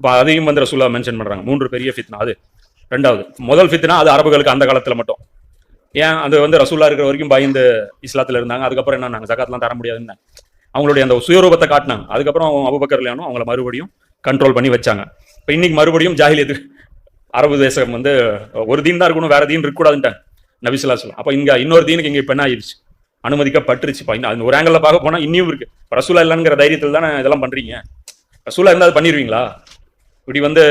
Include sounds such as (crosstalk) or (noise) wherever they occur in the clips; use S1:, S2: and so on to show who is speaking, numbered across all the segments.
S1: இப்போ அதையும் வந்து ரசூலா மென்ஷன் பண்ணுறாங்க மூன்று பெரிய ஃபித்னா அது. ரெண்டாவது முதல் ஃபித்னா அது அரபுகளுக்கு அந்த காலத்தில் மட்டும். ஏன்? அது வந்து ரசூலா இருக்கிற வரைக்கும் பயந்து இஸ்லாத்தில் இருந்தாங்க. அதுக்கப்புறம் என்ன நாங்கள் ஜகாத்லாம் தர முடியாதுன்னு அவங்களுடைய அந்த சுயரூபத்தை காட்டினாங்க. அதுக்கப்புறம் அவங்க அபுபக்கர்லையானும் அவங்கள மறுபடியும் கண்ட்ரோல் பண்ணி வச்சாங்க. இப்போ இன்னைக்கு மறுபடியும் ஜாஹிலியத்து அரபு தேசம் வந்து ஒரு தீன் தான் இருக்கணும் வேற தீன் இருக்கக்கூடாதுன்ட்டாங்க. நபிசுல்லா சொல்லம் அப்போ இங்கே இன்னொரு தீனுக்கு இங்கே இப்போ என்ன ஆயிடுச்சு அனுமதிக்கப்பட்டுருச்சு. இப்போ அந்த ஒரு ஆங்கிளில் பார்க்க போனால் இன்னும் இருக்கு. ரசூலா இல்லைங்கிற தைரியத்தில் தானே இதெல்லாம் பண்ணுறீங்க ரசூலா இருந்தால் அது பண்ணிடுவீங்களா இப்படி வந்து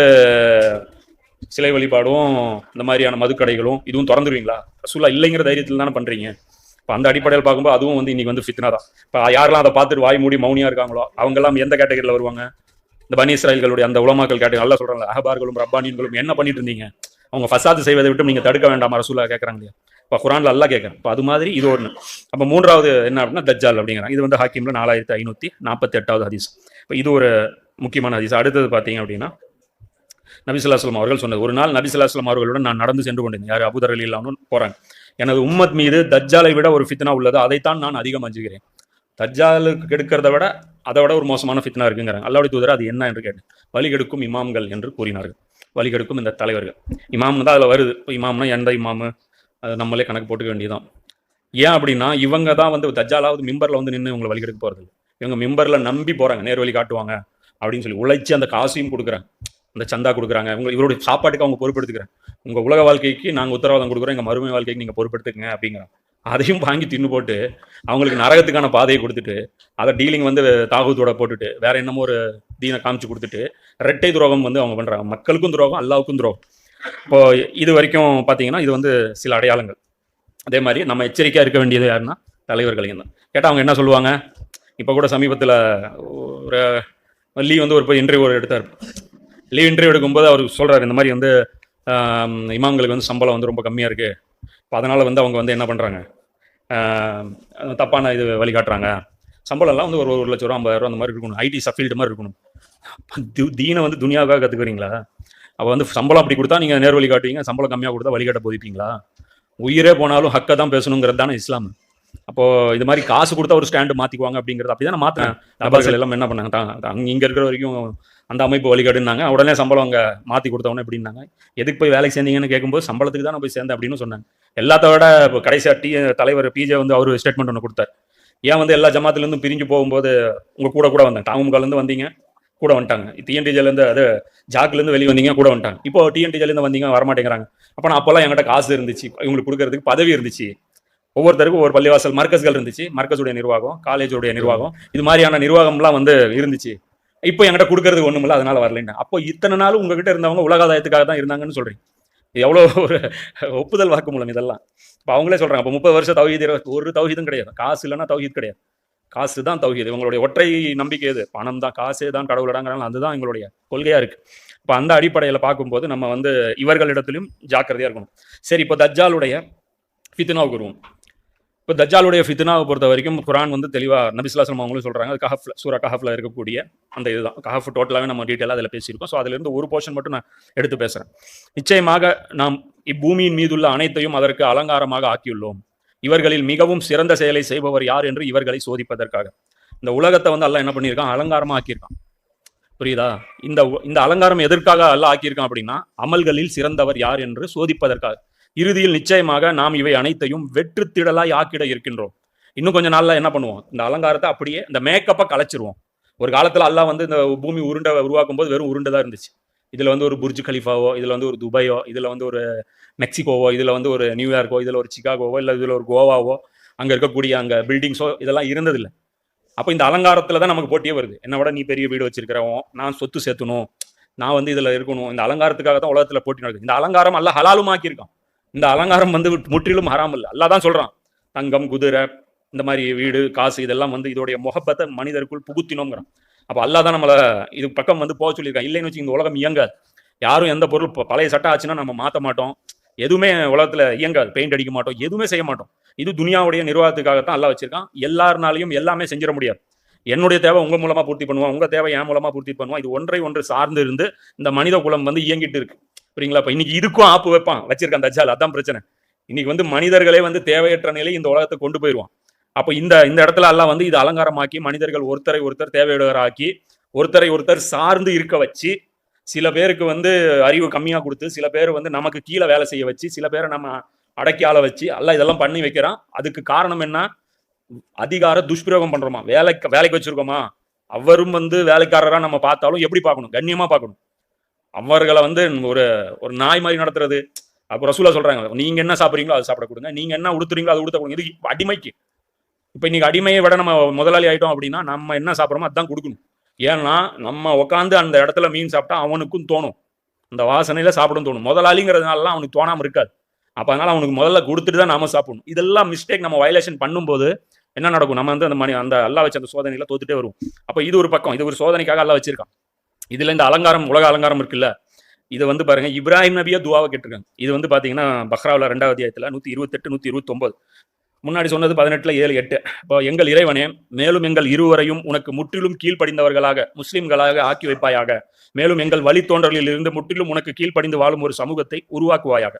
S1: சிலை வழிபாடும் இந்த மாதிரியான மதுக்கடைகளும் இதுவும் திறந்துருவீங்களா? ரசூலா இல்லைங்கிற தைரியத்தில் தானே பண்றீங்க. இப்போ அந்த அடிப்படையில் பார்க்கும்போது அதுவும் வந்து இன்னைக்கு வந்து ஃபித்னா தான். இப்போ யாரெல்லாம் அதை பார்த்துட்டு வாய் மூடி மௌனியா இருக்காங்களோ அவங்க எல்லாம் எந்த கேட்டகரியில் வருவாங்க? இந்த பனி இஸ்ராயல்களுடைய அந்த உலமாக்கள் கேட்டு நல்லா சொல்றாங்க அஹபார்களும் ரப்பானியன்களும் என்ன பண்ணிட்டு இருந்தீங்க? அவங்க ஃபசாது செய்வதை விட்டு நீங்க தடுக்க வேண்டாமா ரசூலா கேட்கறாங்க இல்லையா? இப்போ குரான்ல அல்லாஹ் கேட்கறேன் இப்போ அது மாதிரி இது ஒன்று அப்போ மூன்றாவது என்ன அப்படின்னா தஜ்ஜால் அப்படிங்கிறாங்க. இது வந்து ஹாக்கிம்ல நாலாயிரத்தி ஐநூத்தி நாற்பத்தி எட்டாவது ஹதீஸ். இப்போ இது ஒரு முக்கியமான ஹதீஸ் அடுத்தது பார்த்தீங்க அப்படின்னா நபிசுல்லாஸ்லாம் அவர்கள் சொன்னது. ஒரு நாள் நபிசுல்லாஸ்லாம் அவர்களுடன் நான் நடந்து சென்று கொண்டிருந்தேன் யார்? அபுதர் அலி இல்லாமல் போறாங்க. எனது உம்மத் மீது தஜ்ஜாலை விட ஒரு ஃபித்னா உள்ளது. அதைத்தான் நான் அதிகம் அஞ்சுகிறேன். தஜ்ஜாலுக்கு கெடுக்கிறத விட அதை விட ஒரு மோசமான ஃபித்னா இருக்குங்கிறாங்க. அல்லாவுடைய தூதர் அது என்ன என்று கேட்டேன். வழி கெடுக்கும் இமாம்கள் என்று கூறினார்கள். வழி கெடுக்கும் இந்த தலைவர்கள். இமாம் தான் அதில் வருது. இப்போ இமாம்னா எந்த இமாமு? அது நம்மளே கணக்கு போட்டுக்க வேண்டியதுதான். ஏன் அப்படின்னா இவங்க தான் வந்து தஜ்ஜாலாவது மிம்பரில் வந்து நின்று இவங்களை வழி கெடுக்க போகிறது இவங்க மிம்பரில் நம்பி போகிறாங்க நேர் வழி காட்டுவாங்க. அப்படின்னு சொல்லி உழைச்சி அந்த காசையும் கொடுக்குறாங்க அந்த சந்தா கொடுக்குறாங்க. உங்க இவருடைய சாப்பாட்டுக்கு அவங்க பொறுப்பெடுத்துக்கிறேன். உங்கள் உலக வாழ்க்கைக்கு நாங்கள் உத்தரவாதம் கொடுக்குறோம். எங்கள் மறுமை வாழ்க்கைக்கு நீங்கள் பொறுப்பெடுத்துக்கங்க அப்படிங்கிறாங்க அதையும் வாங்கி தின்னு போட்டு அவங்களுக்கு நரகத்துக்கான பாதையை கொடுத்துட்டு அதை டீலிங் வந்து தாகூத்தோட போட்டுட்டு வேற என்னமோ ஒரு தீனை காமிச்சு கொடுத்துட்டு ரெட்டை துரோகம் வந்து அவங்க பண்ணுறாங்க மக்களுக்கும் துரோகம் அல்லாவுக்கும் துரோகம். இப்போ இது வரைக்கும் பார்த்தீங்கன்னா இது வந்து சில அடையாளங்கள். அதே மாதிரி நம்ம எச்சரிக்கையாக இருக்க வேண்டியது யாருன்னா தலைவர்களையும் தான். கேட்டால் அவங்க என்ன சொல்லுவாங்க? இப்போ கூட சமீபத்தில் ஒரு லீ வந்து ஒரு போய் இன்டர்வியூ எடுத்தார். லீவ் இன்டர்வியூ எடுக்கும்போது அவர் சொல்கிறார் இந்த மாதிரி வந்து இமாம்களுக்கு வந்து சம்பளம் வந்து ரொம்ப கம்மியாக இருக்குது இப்போ அதனால் வந்து அவங்க வந்து என்ன பண்ணுறாங்க தப்பான இது வழிகாட்டுறாங்க. சம்பளம்லாம் வந்து ஒரு ஒரு லட்ச ரூபா ஐம்பதாயிரம் ரூபா அந்த மாதிரி இருக்கணும். ஐடி சஃபீல்டு மாதிரி இருக்கணும். தீனை வந்து துணியாவுக்காக கற்றுக்குறீங்களா அப்போ வந்து சம்பளம் அப்படி கொடுத்தா நீங்கள் நேர் வழி காட்டுவீங்க சம்பளம் கம்மியாக கொடுத்தா வழிகாட்ட போதிப்பீங்களா? உயிரே போனாலும் ஹக்கை தான் பேசணுங்கிறது தானே இஸ்லாம். அப்போ இது மாதிரி காசு கொடுத்தா ஒரு ஸ்டாண்டு மாத்திக்குவாங்க அப்படிங்கிறது அப்படிதான் மாத்தினேன் நபாசல் எல்லாம் என்ன பண்ணாங்க? அங்க இங்க இருக்கிற வரைக்கும் அந்த அமைப்பு வழிகாட்டுனாங்க. உடனே சம்பளம் அங்க மாத்தி கொடுத்தவொடனே எப்படின்னாங்க? எதுக்கு போய் வேலைக்கு சேர்ந்தீங்கன்னு கேட்கும்போது சம்பளத்துக்கு தான் நான் போய் சேர்ந்தேன் அப்படின்னு சொன்னாங்க. எல்லாத்த விட இப்போ கடைசியா டி தலைவர் பிஜே வந்து அவர் ஸ்டேட்மெண்ட் ஒன்று கொடுத்தார். ஏன் வந்து எல்லா ஜமாத்துல இருந்தும் பிரிஞ்சு போகும்போது உங்க கூட கூட வந்தாங்க தாமுகால இருந்து வந்தீங்க கூட வந்துட்டாங்க. டிஎன்டிஜில இருந்து அது ஜாக்ல இருந்து வெளியே வந்தீங்க கூட வந்துட்டாங்க. இப்போ டிஎன்டிஜில இருந்து வந்தீங்க வரமாட்டேங்கிறாங்க. அப்ப நான் அப்பெல்லாம் என்கிட்ட காசு இருந்துச்சு. இவங்களுக்கு கொடுக்கறதுக்கு பதவி இருந்துச்சு. ஒவ்வொருத்தருக்கும் ஒவ்வொரு பள்ளிவாசல் மர்க்கஸ்கள் இருந்துச்சு. மர்க்கஸுடைய நிர்வாகம் காலேஜுடைய நிர்வாகம். இது மாதிரியான நிர்வாகம்லாம் வந்து இருந்துச்சு. இப்போ என்கிட்ட கொடுக்கறதுக்கு ஒண்ணும் இல்ல அதனால வரலைன்னு அப்போ இத்தனை நாள் உங்ககிட்ட இருந்தவங்க உலகாதாயத்துக்காக தான் இருந்தாங்கன்னு சொல்றீங்க. எவ்வளோ ஒரு ஒப்புதல் வாக்குமூலம் இதெல்லாம். இப்போ அவங்களே சொல்கிறாங்க அப்போ முப்பது வருஷம் தௌஹீத் ஒரு தௌஹீதும் கிடையாது. காசு இல்லைன்னா தௌஹீத் கிடையாது. காசு தான் தௌஹீது. இவங்களுடைய ஒற்றை நம்பிக்கை எது பணம் தான் காசே தான் கடவுளடாங்கிறாங்க அதுதான் எங்களுடைய கொள்கையாக இருக்குது இப்போ அந்த அடிப்படையில் பார்க்கும்போது நம்ம வந்து இவர்களிடத்திலும் ஜாக்கிரதையாக இருக்கணும். சரி இப்போ தஜ்ஜாலுடைய ஃபித்னாவுக்கு வருவோம். இப்போ தஜாலுடைய ஃபித்னாவை பொறுத்த வரைக்கும் குரான் வந்து தெளிவாக நபிசுல்லாஸ்லம் அவங்களும் சொல்றாங்க. அது கஹஃப் சூரா கஹஃபில் இருக்கக்கூடிய அந்த இதுதான். கஹஃப் டோட்டலாகவே நம்ம டீட்டெயிலாக அதில் பேசியிருக்கோம். ஸோ அதிலிருந்து ஒரு போர்ஷன் மட்டும் நான் எடுத்து பேசுறேன். நிச்சயமாக நாம் இப்பூமியின் மீதுள்ள அனைத்தையும் அதற்கு அலங்காரமாக ஆக்கியுள்ளோம். இவர்களில் மிகவும் சிறந்த செயலை செய்பவர் யார் என்று இவர்களை சோதிப்பதற்காக. இந்த உலகத்தை வந்து அல்லாஹ் என்ன பண்ணியிருக்கான்? அலங்காரமா ஆக்கியிருக்கான். புரியுதா? இந்த இந்த அலங்காரம் எதற்காக அல்லாஹ் ஆக்கியிருக்கான் அப்படின்னா அமல்களில் சிறந்தவர் யார் என்று சோதிப்பதற்காக. இறுதியில் நிச்சயமாக நாம் இவை அனைத்தையும் வெற்றுத்திடலாய் ஆக்கிட இருக்கின்றோம். இன்னும் கொஞ்ச நாள்ல என்ன பண்ணுவோம்? இந்த அலங்காரத்தை அப்படியே இந்த மேக்கப்பை கலைச்சிருவோம். ஒரு காலத்துல எல்லாம் வந்து இந்த பூமி உருண்டை உருவாக்கும் போது வெறும் உருண்டை தான் இருந்துச்சு. இதுல வந்து ஒரு புர்ஜ் கலிஃபாவோ இதுல வந்து ஒரு துபாயோ இதுல வந்து ஒரு மெக்சிகோவோ இதுல வந்து ஒரு நியூயார்க்கோ இதுல ஒரு சிகாகோவோ இல்ல இதுல ஒரு கோவாவோ அங்க இருக்கக்கூடிய அங்க பில்டிங்ஸோ இதெல்லாம் இருந்ததில்லை. அப்போ இந்த அலங்காரத்தில் தான் நமக்கு போட்டியே வருது. என்னை விட நீ பெரிய வீடு வச்சிருக்கிறவன். நான் சொத்து சேர்த்தணும். நான் வந்து இதில் இருக்கணும். இந்த அலங்காரத்துக்காக தான் உலகத்தில் போட்டி நடக்குது. இந்த அலங்காரம் அல்ல ஹலாலும் ஆக்கியிருக்கான் இந்த அலங்காரம் வந்து முற்றிலும் ஹராம் இல்லை அல்லா தான் சொல்றான் தங்கம் குதிரை இந்த மாதிரி வீடு காசு இதெல்லாம் வந்து இதோடைய முகப்பத்தை மனிதருக்குள் புகுத்தினோங்கிறான். அப்போ அல்லாஹ் தான் நம்மளை இது பக்கம் வந்து போக சொல்லியிருக்கான். இல்லைன்னு வச்சு இந்த உலகம் இயங்காது. யாரும் எந்த பொருள் பழைய சட்டை ஆச்சுன்னா நம்ம மாற்ற மாட்டோம். எதுவுமே உலகத்துல இயங்காது. பெயிண்ட் அடிக்க மாட்டோம். எதுவுமே செய்ய மாட்டோம். இது துனியாவுடைய நிர்வாகத்துக்காகத்தான் எல்லாம் வச்சிருக்கான். எல்லாருனாலையும் எல்லாமே செஞ்சிட முடியாது. என்னுடைய தேவை உங்க மூலமா பூர்த்தி பண்ணுவான் உங்க தேவை என் மூலமா பூர்த்தி பண்ணுவான் இது ஒன்றை ஒன்று சார்ந்து இருந்து இந்த மனித குலம் வந்து இயங்கிட்டு இருக்கு. புரியுங்களா? இப்போ இன்னைக்கு இதுக்கும் ஆப்பு வைப்பான். வச்சிருக்கான் தஜ்ஜால் அதான் பிரச்சனை. இன்னைக்கு வந்து மனிதர்களே வந்து தேவையற்ற நிலை இந்த உலகத்தை கொண்டு போயிடுவான் அப்போ இந்த இந்த இடத்துல எல்லாம் வந்து இது அலங்காரமாக்கி மனிதர்கள் ஒருத்தரை ஒருத்தர் தேவையுடையவராக்கி ஒருத்தரை ஒருத்தர் சார்ந்து இருக்க வச்சு சில பேருக்கு வந்து அறிவு கம்மியாக கொடுத்து சில பேர் வந்து நமக்கு கீழே வேலை செய்ய வச்சு சில பேரை நம்ம அடக்கி ஆள வச்சு எல்லாம் இதெல்லாம் பண்ணி வைக்கிறான். அதுக்கு காரணம் என்ன? அதிகார துஷ்பிரயோகம் பண்றோமா? வேலைக்கு வேலைக்கு வச்சிருக்கோமா? அவரும் வந்து வேலைக்காரராக நம்ம பார்த்தாலும் எப்படி பார்க்கணும்? கண்ணியமாக பார்க்கணும். அவர்களை வந்து ஒரு ஒரு நாய் மாதிரி நடத்துறது. அப்போ ரசூலா சொல்றாங்க நீங்க என்ன சாப்பிட்றீங்களோ அதை சாப்பிட கொடுங்க. நீங்க என்ன உடுத்துறீங்களோ அதை உடுத்த கொடுங்க. இது அடிமைக்கு. இப்போ இன்னைக்கு அடிமையை விட நம்ம முதலாளி ஆயிட்டோம் அப்படின்னா நம்ம என்ன சாப்பிட்றோமோ அதான் கொடுக்கணும். ஏன்னா நம்ம உட்காந்து அந்த இடத்துல மீன் சாப்பிட்டா அவனுக்கும் தோணும். அந்த வாசனையில சாப்பிடும் தோணும். முதலாளிங்கிறதுனாலலாம் அவனுக்கு தோணாமல் இருக்காது. அப்போ அதனால அவனுக்கு முதல்ல கொடுத்துட்டு தான் நாம சாப்பிடணும். இதெல்லாம் மிஸ்டேக் நம்ம வயலேஷன் பண்ணும்போது என்ன நடக்கும்? நம்ம வந்து அந்த மணி அந்த அல்லா வச்ச அந்த சோதனையில தோத்துட்டே வருவோம். அப்போ இது ஒரு பக்கம். இது ஒரு சோதனைக்காக அல்லா வச்சிருக்கான். இதுல இந்த அலங்காரம் உலக அலங்காரம் இருக்குல்ல இது வந்து பாருங்க இப்ராஹிம் நபியா துவாவை கேட்டிருக்காங்க. இது வந்து பாத்தீங்கன்னா பக்ராவில் ரெண்டாவது அத்தியாயத்துல நூத்தி இருபத்தெட்டு நூத்தி இருபத்தொன்பது முன்னாடி சொன்னது பதினெட்டுல ஏழு எட்டு. இப்போ எங்கள் இறைவனே மேலும் எங்கள் இருவரையும் உனக்கு முற்றிலும் கீழ்ப்படிந்தவர்களாக முஸ்லிம்களாக ஆக்கி வைப்பாயாக. மேலும் எங்கள் வழித்தோன்றலில் இருந்து முற்றிலும் உனக்கு கீழ்ப்படிந்து வாழும் ஒரு சமூகத்தை உருவாக்குவாயாக.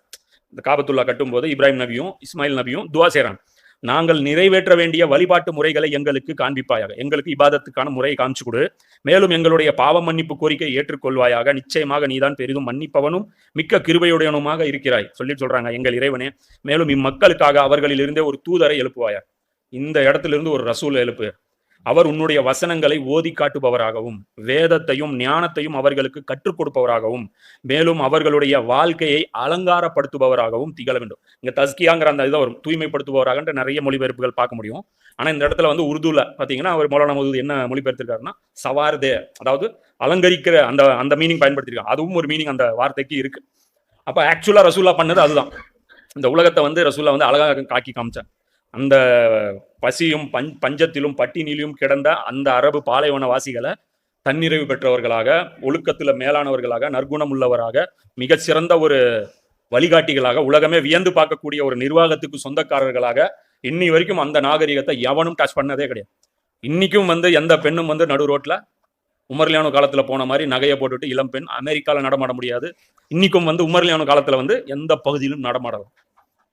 S1: இந்த காபத்துல்லா கட்டும்போது இப்ராஹிம் நபியும் இஸ்மாயில் நபியும் துவா செய்கிறாங்க நாங்கள் நிறைவேற்ற வேண்டிய வழிபாட்டு முறைகளை எங்களுக்கு காண்பிப்பாயாக. எங்களுக்கு இபாதத்துக்கான முறையை காமிச்சு கொடு. மேலும் எங்களுடைய பாவ மன்னிப்பு கோரிக்கை ஏற்றுக்கொள்வாயாக. நிச்சயமாக நீதான் பெரிதும் மன்னிப்பவனும் மிக்க கிருபையுடையனுமாக இருக்கிறாய். சொல்லி சொல்றாங்க எங்கள் இறைவனே. மேலும் இம்மக்களுக்காக அவர்களில் இருந்தே ஒரு தூதரை எழுப்புவாயா இந்த இடத்துல இருந்து ஒரு ரசூல் எழுப்பு. அவர் உன்னுடைய வசனங்களை ஓதி காட்டுபவராகவும் வேதத்தையும் ஞானத்தையும் அவர்களுக்கு கற்றுக் கொடுப்பவராகவும் மேலும் அவர்களுடைய வாழ்க்கையை அலங்காரப்படுத்துபவராகவும் திகழ வேண்டும். இங்க தஸ்கியாங்கிற அந்த இதை வரும் தூய்மைப்படுத்துபவராகன்ற நிறைய மொழிபெயர்ப்புகள் பார்க்க முடியும். ஆனா இந்த இடத்துல வந்து உருதுல பாத்தீங்கன்னா அவர் மௌலான மதுது என்ன மொழிபெயர்த்திருக்காருன்னா சவார்தே அதாவது அலங்கரிக்கிற அந்த அந்த மீனிங் பயன்படுத்திருக்காங்க அதுவும் ஒரு மீனிங் அந்த வார்த்தைக்கு இருக்கு. அப்ப ஆக்சுவலா ரசூல்லா பண்ணது அதுதான். இந்த உலகத்தை வந்து ரசூல்லா வந்து அழகாக காக்கி காமிச்சேன் அந்த பசியும் பஞ் பஞ்சத்திலும் பட்டினியிலும் கிடந்த அந்த அரபு பாலைவன வாசிகளை தன்னிறைவு பெற்றவர்களாக ஒழுக்கத்தில் மேலானவர்களாக நற்குணம் உள்ளவராக மிக சிறந்த ஒரு வழிகாட்டிகளாக உலகமே வியந்து பார்க்கக்கூடிய ஒரு நிர்வாகத்துக்கு சொந்தக்காரர்களாக இன்னி வரைக்கும் அந்த நாகரிகத்தை எவனும் டச் பண்ணதே கிடையாது. இன்னைக்கும் வந்து எந்த பெண்ணும் வந்து நடு ரோட்டில் உமர்லியானு காலத்தில் போன மாதிரி நகையை போட்டுட்டு இளம் பெண் அமெரிக்காவில் நடமாட முடியாது. இன்னைக்கும் வந்து உமர்லியானு காலத்தில் வந்து எந்த பகுதியிலும் நடமாடலாம்.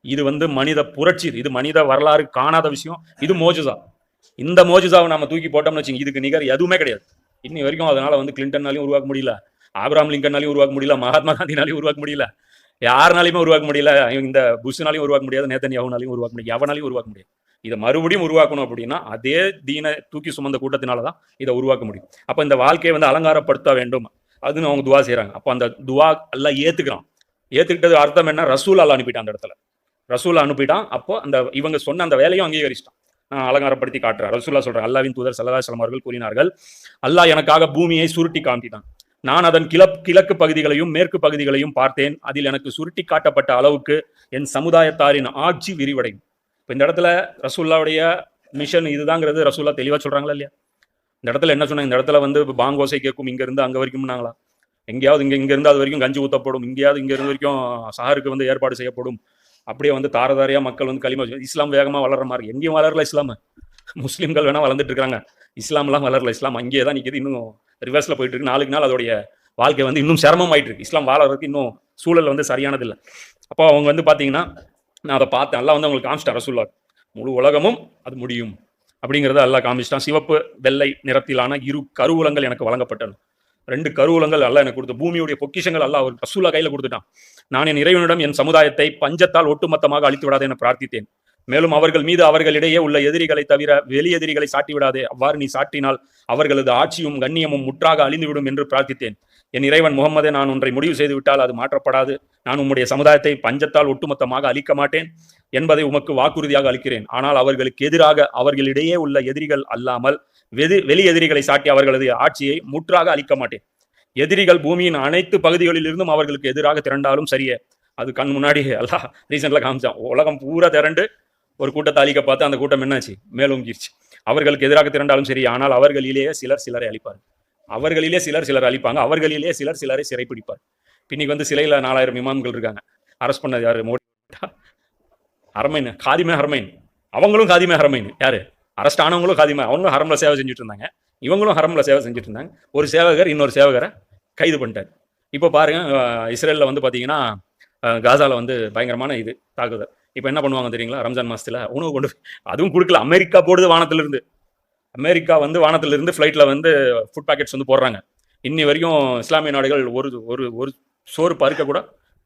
S1: இது வந்து மனித புரட்சி. இது மனித வரலாறு காணாத விஷயம். இது மோஜுசா. இந்த மோஜுசாவை நம்ம தூக்கி போட்டோம்னு வச்சுங்க இதுக்கு நிகர் எதுவுமே கிடையாது. இன்னி வரைக்கும் அதனால வந்து கிளின்டன்னாலையும் உருவாக்க முடியல. ஆப்ராம் லிங்கன்னாலையும் உருவாக்க முடியல. மகாத்மா காந்தினாலையும் உருவாக்க முடியல. யாருனாலையுமே உருவாக்க முடியல. இந்த புஷ்னாலையும் உருவாக்க முடியாது. நேத்தன் யாவுனாலையும் உருவாக்க முடியாது. எவனாலையும் உருவாக்க முடியாது. இதை மறுபடியும் உருவாக்கணும் அப்படின்னா அதே தீனை தூக்கி சுமந்த கூட்டத்தினால தான் இதை உருவாக்க முடியும். அப்போ இந்த வாழ்க்கையை வந்து அலங்காரப்படுத்த வேண்டும். அதுன்னு அவங்க துவா செய்றாங்க. அப்போ அந்த துவா எல்லாம் ஏத்துக்கிறான். ஏத்துக்கிட்டது அர்த்தம் என்ன? ரசூல் அல்லா அனுப்பிட்டான் அந்த இடத்துல. ரசூலா அனுப்பிட்டான். அப்போ அந்த இவங்க சொன்ன அந்த வேலையும் அங்கீகரிச்சிட்டான். நான் அலங்காரப்படுத்தி காட்டுறேன் ரசூல்லா சொல்றேன் அல்லாவின் தூதர் சல்லா அவர்கள் கூறினார்கள் அல்லாஹ் எனக்காக பூமியை சுருட்டி காமிட்டான் நான் அதன் கிழக் கிழக்கு பகுதிகளையும் மேற்கு பகுதிகளையும் பார்த்தேன். அதில் எனக்கு சுருட்டி காட்டப்பட்ட அளவுக்கு என் சமுதாயத்தாரின் ஆட்சி விரிவடையும். இப்போ இந்த இடத்துல ரசூல்லாவுடைய மிஷன் இதுதாங்கிறது ரசூல்லா தெளிவாக சொல்கிறாங்களா இல்லையா? இந்த இடத்துல என்ன சொன்னாங்க? இந்த இடத்துல வந்து பாங்கோசை கேட்கும் இங்கேருந்து அங்கே வரைக்கும்னாங்களா எங்கேயாவது இங்கே இங்கேருந்து அது வரைக்கும் கஞ்சி ஊத்தப்படும் இங்கேயாவது இங்கேருந்து வரைக்கும் சஹருக்கு வந்து ஏற்பாடு செய்யப்படும். அப்படியே வந்து தாரதாரியாக மக்கள் வந்து களிமா இஸ்லாம் வேகமாக வளர்ற மாதிரி. எங்கேயும் வளரல இஸ்லாம். முஸ்லீம்கள் வேணால் வளர்ந்துட்டு இருக்காங்க இஸ்லாம்லாம் வளரல. இஸ்லாம் அங்கேயே தான் நிற்கிது இன்னும் ரிவர்ஸில் போயிட்டு இருக்கு. நாளுக்கு நாள் அதோடைய வாழ்க்கை வந்து இன்னும் சிரமமாயிட்டு இருக்கு. இஸ்லாம் வாழறதுக்கு இன்னும் சூழல் வந்து சரியானது இல்லை அப்போ அவங்க வந்து பார்த்தீங்கன்னா நான் அதை பார்த்தேன். எல்லாம் வந்து அவங்களுக்கு காமிச்சிட்டேன் ரசூல்லா முழு உலகமும் அது முடியும். அப்படிங்கிறத எல்லாம் காமிச்சிட்டான். சிவப்பு வெள்ளை நிறத்திலான இரு கருவூலங்கள் எனக்கு வழங்கப்பட்டன. ரெண்டு கருவூலங்கள் அல்ல எனக்கு கொடுத்த பூமியுடைய பொக்கிஷங்கள் அல்ல அவர் ரசூலா கையில் கொடுத்துட்டான். நான் என் இறைவனிடம் என் சமுதாயத்தை பஞ்சத்தால் ஒட்டுமொத்தமாக அழித்து விடாதே என பிரார்த்தித்தேன். மேலும் அவர்கள் மீது அவர்களிடையே உள்ள எதிரிகளை தவிர வெளி எதிரிகளை சாட்டி விடாதே. அவ்வாறு நீ சாட்டினால் அவர்களது ஆட்சியும் கண்ணியமும் முற்றாக அழிந்துவிடும் என்று பிரார்த்தித்தேன். என் இறைவன் முகமதே நான் ஒன்றை முடிவு செய்து விட்டால் அது மாற்றப்படாது. நான் உம்முடைய சமுதாயத்தை பஞ்சத்தால் ஒட்டுமொத்தமாக அழிக்க மாட்டேன் என்பதை உமக்கு வாக்குறுதியாக அளிக்கிறேன். ஆனால் அவர்களுக்கு எதிராக அவர்களிடையே உள்ள எதிரிகள் அல்லாமல் வெது வெளி எதிரிகளை சாட்டி அவர்களது ஆட்சியை முற்றாக அழிக்க மாட்டேன். எதிரிகள் பூமியின் அனைத்து பகுதிகளிலிருந்தும் அவர்களுக்கு எதிராக திரண்டாலும் சரியே. அது கண் முன்னாடி எல்லாம் ரீசெண்ட்ல காமிச்சான். உலகம் பூரா திரண்டு ஒரு கூட்டத்தை அழிக்க பார்த்து அந்த கூட்டம் என்னாச்சு? மேலோங்கிருச்சு. அவர்களுக்கு எதிராக திரண்டாலும் சரி ஆனால் அவர்களிலேயே சிலர் சிலரை அழிப்பார். அவர்களிலே சிலர் சிலர் அழிப்பாங்க. அவர்களிலே சிலர் சிலரை சிறைப்பிடிப்பார். இன்னைக்கு வந்து சிலையில் நாலாயிரம் இமாம்கள் இருக்காங்க. அரெஸ்ட் பண்ணது யாரு? மோடி. அரமைன். காதிமே ஹரமைன் அவங்களும் காதிமே ஹரமைன் யாரு? அரெஸ்ட் ஆனவங்களும் காதிமா அவங்களும் ஹரம்ல சேவை செஞ்சுட்டு இருந்தாங்க இவங்களும் ஹரம்ல சேவை செஞ்சுட்டு இருந்தாங்க ஒரு சேவகர் இன்னொரு சேவகரை கைது பண்ணிட்டார். இப்போ பாருங்க இஸ்ரேலில் வந்து பார்த்தீங்கன்னா காசாவில் வந்து பயங்கரமான இது தாக்குதல். இப்போ என்ன பண்ணுவாங்க தெரியுங்களா? ரம்ஜான் மாதத்தில் உணவு கொண்டு அதுவும் கொடுக்கல. அமெரிக்கா போடுது வானத்திலிருந்து. அமெரிக்கா வந்து வானத்திலிருந்து ஃப்ளைட்டில் வந்து ஃபுட் பேக்கெட்ஸ் வந்து போடுறாங்க. இன்னி வரைக்கும் இஸ்லாமிய நாடுகள் ஒரு ஒரு ஒரு சோறு பருக்க கூட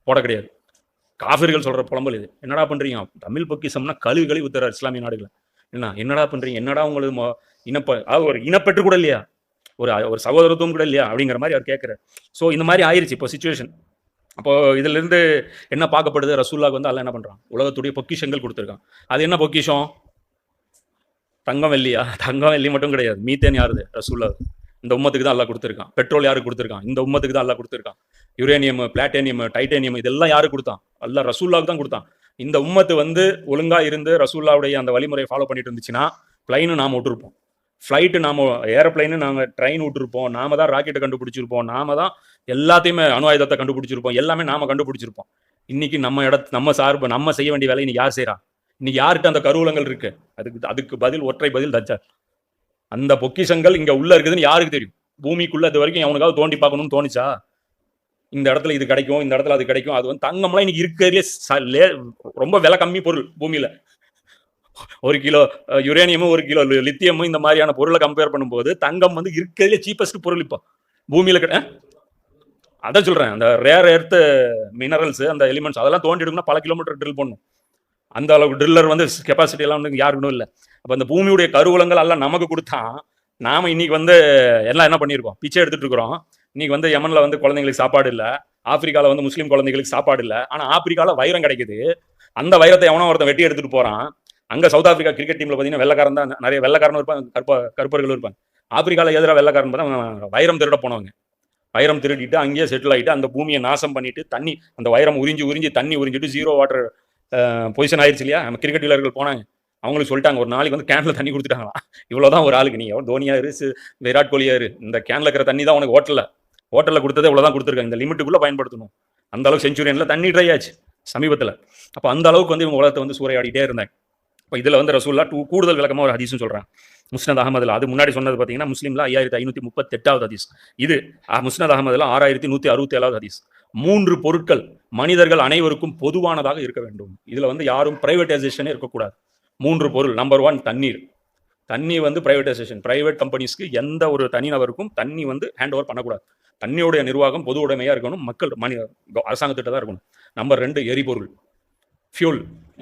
S1: போட கிடையாது. காஃபிர்கள் சொல்கிற புலம்பல் இது. என்னடா பண்ணுறீங்க தமிழ் பொக்கிசம்னா கழுவி கழுவி ஊத்துறாரு இஸ்லாமிய நாடுகளை. என்ன என்னடா பண்றீங்க? என்னடா உங்களுக்கு மொ- இனப்ப அதாவது ஒரு இனப்பற்று கூட இல்லையா? ஒரு ஒரு சகோதரத்துவம் கூட இல்லையா? அப்படிங்கிற மாதிரி அவர் கேட்கிறார் ஸோ இந்த மாதிரி ஆயிருச்சு இப்போ சுச்சுவேஷன் அப்போ இதுல இருந்து என்ன பார்க்கப்படுது? ரசூல்லாக்கு வந்து அதெல்லாம் என்ன பண்ணுறான் உலகத்துடைய பொக்கிஷங்கள் கொடுத்துருக்கான். அது என்ன பொக்கிஷம்? தங்கம் வெள்ளியா? (laughs) தங்கம் வெள்ளி மட்டும் கிடையாது. மீத்தேன் யாருது? ரசூல்லா இந்த உம்மத்துக்கு தான் எல்லாம் கொடுத்துருக்கான். பெட்ரோல் யாருக்கு கொடுத்துருக்கான்? இந்த உம்மத்துக்கு தான் எல்லாம் கொடுத்துருக்கான். யுரேனியம் பிளாட்டேனியம் டைட்டேனியம் இதெல்லாம் யாருக்கு கொடுத்தான்? எல்லாம் ரசூல்லாவுக்கு தான் கொடுத்தான். இந்த உம்மத்து வந்து ஒழுங்கா இருந்து ரசூல்லாவுடைய அந்த வழிமுறையை ஃபாலோ பண்ணிட்டு இருந்துச்சுன்னா பிளைனு நாம் விட்டுருப்போம். ஃப்ளைட்டு நாம ஏரோப்ளைனு நாங்கள் ட்ரெயின் விட்டுருப்போம். நாம தான் ராக்கெட்டை கண்டுபிடிச்சிருப்போம். நாம தான் எல்லாத்தையுமே அணு ஆயுதத்தை கண்டுபிடிச்சிருப்போம். எல்லாமே நாம கண்டுபிடிச்சிருப்போம். இன்னைக்கு நம்ம இடத்து நம்ம சார்பு நம்ம செய்ய வேண்டிய வேலை இன்னைக்கு யார் செய்கிறா இன்னைக்கு யார்கிட்ட அந்த கருவூலங்கள் இருக்கு? அதுக்கு அதுக்கு பதில் ஒற்றை பதில் தச்சார் அந்த பொக்கிஷங்கள் இங்க உள்ள இருக்குதுன்னு யாருக்கு தெரியும்? பூமிக்குள்ள இது வரைக்கும் அவனுக்காவது தோண்டி பார்க்கணும்னு தோணுச்சா? இந்த இடத்துல இது கிடைக்கும் இந்த இடத்துல அது கிடைக்கும். அது வந்து தங்கம்லாம் இன்னைக்கு இருக்கிறதுலே ச- லே- ரொம்ப விலை கம்மி பொருள் பூமியில. ஒரு கிலோ யுரேனியமும் ஒரு கிலோ லித்தியமும் இந்த மாதிரியான பொருளை கம்பேர் பண்ணும்போது தங்கம் வந்து இருக்கிறதுலே சீப்பஸ்ட் பொருள் இப்போ. பூமியில கிட்ட அதான் சொல்றேன். அந்த ரேர் எர்த் மினரல்ஸ் அந்த எலிமெண்ட்ஸ் அதெல்லாம் தோண்டி எடுக்கணும்னா பல கிலோமீட்டர் ட்ரில் பண்ணும் அந்த அளவுக்கு ட்ரில்லர் வந்து கெப்பாசிட்டி எல்லாம் வந்து யாருக்கும் இல்லை. அப்போ அந்த பூமியுடைய கருவூலங்கள் எல்லாம் நமக்கு கொடுத்தா நாம இன்னைக்கு வந்து எல்லாம் என்ன பண்ணியிருக்கோம் பிச்சை எடுத்துட்டு இருக்கிறோம். இன்னைக்கு வந்து யமனில் வந்து குழந்தைங்களுக்கு சாப்பாடு இல்லை. ஆப்பிரிக்காவில் வந்து முஸ்லீம் குழந்தைகளுக்கு சாப்பாடு இல்லை. ஆனால் ஆப்பிரிக்காவில் வைரம் கிடைக்குது. அந்த வைரத்தை எவனோ ஒருத்தன் வெட்டி எடுத்துட்டு போறான். அங்கே சவுத் ஆப்பிரிக்கா கிரிக்கெட் டீமில் பார்த்தீங்கன்னா வெள்ளக்காரன் தான். நிறைய வெள்ளக்காரனும் இருப்பாங்க கருப்ப கருப்பர்களும் இருப்பாங்க. ஆப்பிரிக்காவில் எதிராக வெள்ளக்காரன் பார்த்தா வைரம் திருட போனவங்க. வைரம் திருடிட்டு அங்கேயே செட்டில் ஆயிட்டு அந்த பூமியை நாசம் பண்ணிட்டு தண்ணி அந்த வைரம் உறிஞ்சி உறிஞ்சி தண்ணி உறிஞ்சிட்டு ஜீரோ வாட்டர் பொசிஷன் ஆயிடுச்சு இல்லையா? நம்ம கிரிக்கெட் வீரர்கள் போனாங்க. அவங்களுக்கு சொல்லிட்டாங்க ஒரு நாளைக்கு வந்து கேனில் தண்ணி கொடுத்துட்டாங்களாம் இவ்வளோதான் ஒரு ஆளுக்கு. நீ எவ்வளோ தோனியா இரு விராட் கோலியா இரு. இந்த கேனில் இருக்கிற தண்ணி தான் உனக்கு ஹோட்டல்ல ஹோட்டலில் கொடுத்ததே இவ்வளோ தான் கொடுத்துருக்காங்க. இந்த லிமிட்டுக்குள்ளே பயன்படுத்தணும். அந்த அளவுக்கு செஞ்சுரியனில் தண்ணி ட்ரை ஆச்சு சமீபத்தில். அப்போ அந்த அளவுக்கு வந்து இவங்க உலகத்தை வந்து சூறையாடிட்டே இருந்தாங்க. இப்போ இதில் வந்து ரசூல்லா டூ கூடுதல் விளக்கமாக ஒரு ஹதீஸும் சொல்கிறான் முஸ்னத் அகமதுல அது முன்னாடி சொன்னது பார்த்தீங்கன்னா முஸ்லீமில் ஐயாயிரத்தி ஐநூற்றி முப்பத்தெட்டாவது ஹதீஸ். இது முஸ்னத் அகமதுல ஆறாயிரத்தி நூற்றி அறுபத்தி ஏழாவது ஹதீஸ். மூன்று பொருட்கள் மனிதர்கள் அனைவருக்கும் பொதுவானதாக இருக்க வேண்டும். இதில் வந்து யாரும் பிரைவேட்டைசேஷனே இருக்கக்கூடாது. மூன்று பொருள். நம்பர் ஒன் தண்ணீர். தண்ணி வந்து பிரைவேட்டைசேஷன் பிரைவேட் கம்பெனிஸ்க்கு எந்த ஒரு தனிநபருக்கும் தண்ணி வந்து ஹேண்ட் ஓவர் பண்ணக்கூடாது. தண்ணியுடைய நிர்வாகம் பொது உடைமையாக இருக்கணும் மக்கள் மணி அரசாங்கத்திட்ட தான் இருக்கணும். நம்பர் ரெண்டு எரிபொருள். ஃபியூல்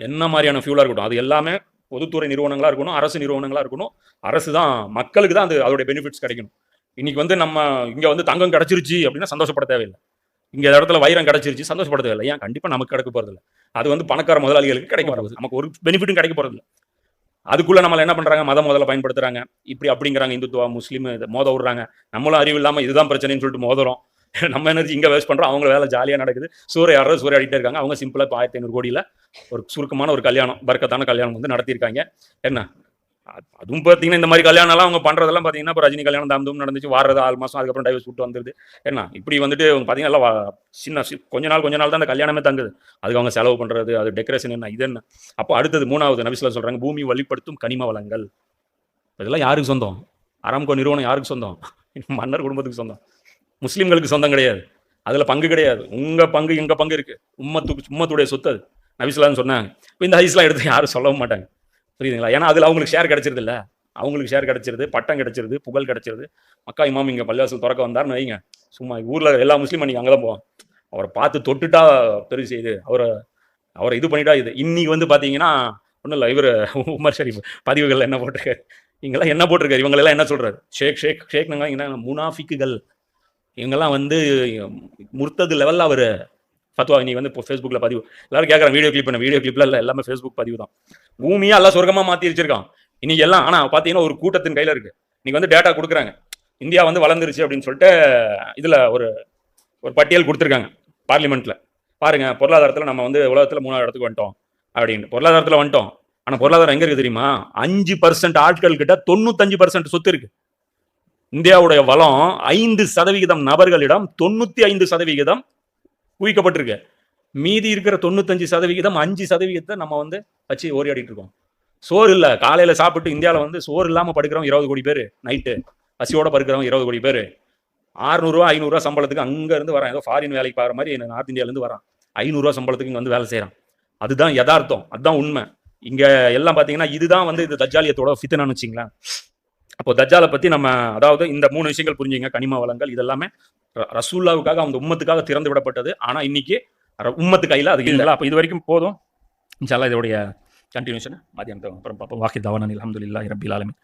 S1: என்ன மாதிரியான ஃபியூலாக இருக்கட்டும் அது எல்லாமே பொதுத்துறை நிறுவனங்களாக இருக்கணும் அரசு நிறுவனங்களாக இருக்கணும். அரசு தான் மக்களுக்கு தான் அது அதோடைய பெனிஃபிட்ஸ் கிடைக்கணும். இன்னைக்கு வந்து நம்ம இங்கே வந்து தங்கம் கிடச்சிருச்சு அப்படின்னா சந்தோஷப்பட தேவையில்லை. இங்கே இடத்துல வைரம் கிடச்சிருச்சு சந்தோஷப்பட தேவையில்லை. ஏன்? கண்டிப்பாக நமக்கு கிடைக்க போகிறதில்ல அது வந்து பணக்கார முதலாளிகளுக்கு கிடைக்க போகிறது நமக்கு ஒரு பெனிஃபிட்டும் கிடைக்க போகிறதில்ல அதுக்குள்ளே நம்மளை என்ன பண்ணுறாங்க மத முதல்ல பயன்படுத்துகிறாங்க இப்படி அப்படிங்கிறாங்க இந்துத்துவா முஸ்லீம் இதை மோத விடுறாங்க. நம்மளும் அறிவு இல்லாமல் இதுதான் பிரச்சனைன்னு சொல்லிட்டு மோதுறோம். (laughs) நம்ம எனர்ஜி இங்கே வேஸ்ட் பண்ணுறோம் அவங்க வேலை ஜாலியாக நடக்குது. சூரிய ஆடுறது சூரிய ஆடிட்டே இருக்காங்க. அவங்க சிம்பிளாக இப்போ ஆயிரத்தி ஐநூறு கோடியில் ஒரு சுருக்கமான ஒரு கல்யாணம் பர்க்கத்தான கல்யாணம் வந்து நடத்தியிருக்காங்க. என்ன? அதுவும் பார்த்தீங்கன்னா இந்த மாதிரி கல்யாணம்லாம் அவங்க பண்ணுறதெல்லாம் பார்த்தீங்கன்னா இப்போ ரஜினி கல்யாணம் தாம் நடந்துச்சு. வாரது ஆறு மாதம் அதுக்கப்புறம் டைவர்ஸ் விட்டு வந்துருது. என்ன இப்படி வந்துட்டு அவங்க பார்த்தீங்கன்னா எல்லாம் சின்ன சி- கொஞ்ச நாள் கொஞ்ச நாள் தான் அந்த கல்யாணமே தங்குது. அதுக்கு அவங்க செலவு பண்ணுறது அது டெக்கரேஷன் என்ன இது என்ன. அப்போ அடுத்தது மூணாவது நபிசில் சொல்கிறாங்க பூமி வழிப்படுத்தும் கனிம வளங்கள். இதெல்லாம் யாருக்கு சொந்தம்? அராம்கோ நிறுவனம் யாருக்கு சொந்தம்? (laughs) மன்னர் குடும்பத்துக்கு சொந்தம். முஸ்லீம்களுக்கு சொந்தம் கிடையாது. அதில் பங்கு கிடையாது. உங்கள் பங்கு எங்கள் பங்கு இருக்குது உம்மத்து உம்மத்துடைய சொத்து அது. நபிஸ்லான்னு சொன்னாங்க. இப்போ இந்த ஹதீஸ்லாம் எடுத்து யாரும் சொல்லவும் மாட்டாங்க. புரியுதுங்களா? ஏன்னா அதில் அவங்களுக்கு ஷேர் கிடைச்சிருது இல்லை அவங்களுக்கு ஷேர் கிடைச்சிருது பட்டம் கிடைச்சிருது புகழ் கிடைச்சிருது. மக்கா இமாம் இங்கே பள்ளிவாசல் திறக்க வந்தாருன்னு வைங்க. சும்மா ஊரில் எல்லா முஸ்லீம் அங்கே தான் போவோம் அவரை பார்த்து தொட்டுட்டா பெருசு செய்து அவரை அவரை இது பண்ணிட்டா இது. இன்னைக்கு வந்து பார்த்தீங்கன்னா ஒன்றும் இல்லை இவர் உமர் ஷரீஃப் பதிவுகள் என்ன போட்டிருக்காரு? இங்கெல்லாம் என்ன போட்டிருக்காரு? இவங்களெல்லாம் என்ன சொல்கிறாரு ஷேக் ஷேக் ஷேக்னுங்க என்ன முனாஃபிக்குகள். இவங்கெல்லாம் வந்து முர்த்தது லெவலில் அவர் ஃபத்வா நீ வந்து இப்போ ஃபேஸ்புக்கில் பதிவு. எல்லாரும் கேட்குறாங்க வீடியோ கிளிப் பண்ண வீடியோ கிளிப்ல இல்லை எல்லாமே ஃபேஸ்புக் பதிவு தான். பூமியாக எல்லாம் சொர்க்கமாக மாற்றி வச்சிருக்கான். இன்னைக்கு எல்லாம் ஆனால் பார்த்தீங்கன்னா ஒரு கூட்டத்தின் கையில் இருக்கு. இன்னைக்கு வந்து டேட்டா கொடுக்குறாங்க. இந்தியா வந்து வளர்ந்துருச்சு அப்படின்னு சொல்லிட்டு இதில் ஒரு ஒரு பட்டியல் கொடுத்துருக்காங்க பார்லிமெண்ட்டில் பாருங்க பொருளாதாரத்தில் நம்ம வந்து உலகத்தில் மூணாவது இடத்துக்கு வந்துட்டோம் அப்படின்னு. பொருளாதாரத்தில் வந்துட்டோம். ஆனால் பொருளாதாரம் எங்கே இருக்கு தெரியுமா? அஞ்சு பர்சன்ட் ஆட்கள் கிட்ட தொண்ணூத்தஞ்சு பர்சன்ட் சொத்து இருக்கு. இந்தியாவுடைய வளம் ஐந்து சதவிகிதம் நபர்களிடம் தொண்ணூற்றி ஐந்து சதவிகிதம் குவிக்கப்பட்டிருக்கு மீதி இருக்கிற தொண்ணூத்தஞ்சு சதவிகிதம் அஞ்சு சதவிகிதத்தை நம்ம வந்து வச்சு ஓரியாடிட்டு இருக்கோம். சோறு இல்ல. காலையில சாப்பிட்டு இந்தியாவில் வந்து சோறு இல்லாம படுக்கிறவங்க இருபது கோடி பேர் நைட்டு பசியோட படுக்கிறவங்க இருபது கோடி பேர். ஆறுநூறுவா ஐநூறுரூவா சம்பளத்துக்கு அங்க இருந்து வரான். ஏதோ ஃபாரின் வேலைக்கு பாக்குற மாதிரி நார்த் இந்தியால இருந்து வரான். ஐநூறுரூவா சம்பளத்துக்கு இங்கே வந்து வேலை செய்கிறான் அதுதான் யதார்த்தம். அதுதான் உண்மை. இங்க எல்லாம் பாத்தீங்கன்னா இதுதான் வந்து இது தஜாலியத்தோட ஃபித்தனான்னு வச்சிங்களேன். அப்போ தஜாலை பத்தி நம்ம அதாவது இந்த மூணு விஷயங்கள் புரிஞ்சுங்க. கனிம வளங்கள் இதெல்லாமே ரசூல்லாவுக்காக அவங்க உம்மத்துக்காக திறந்து விடப்பட்டது. ஆனா இன்னைக்கு உம்மத்து கையில அது இல்லை. அப்போ இது வரைக்கும் போதும். இன்ஷால்லா இதோடைய கண்டினியூஷன் மதியம் அப்புறம் பார்ப்போம். வாக்கி தவானன் அலமதுல்லாஹி ரபில் ஆலமின்.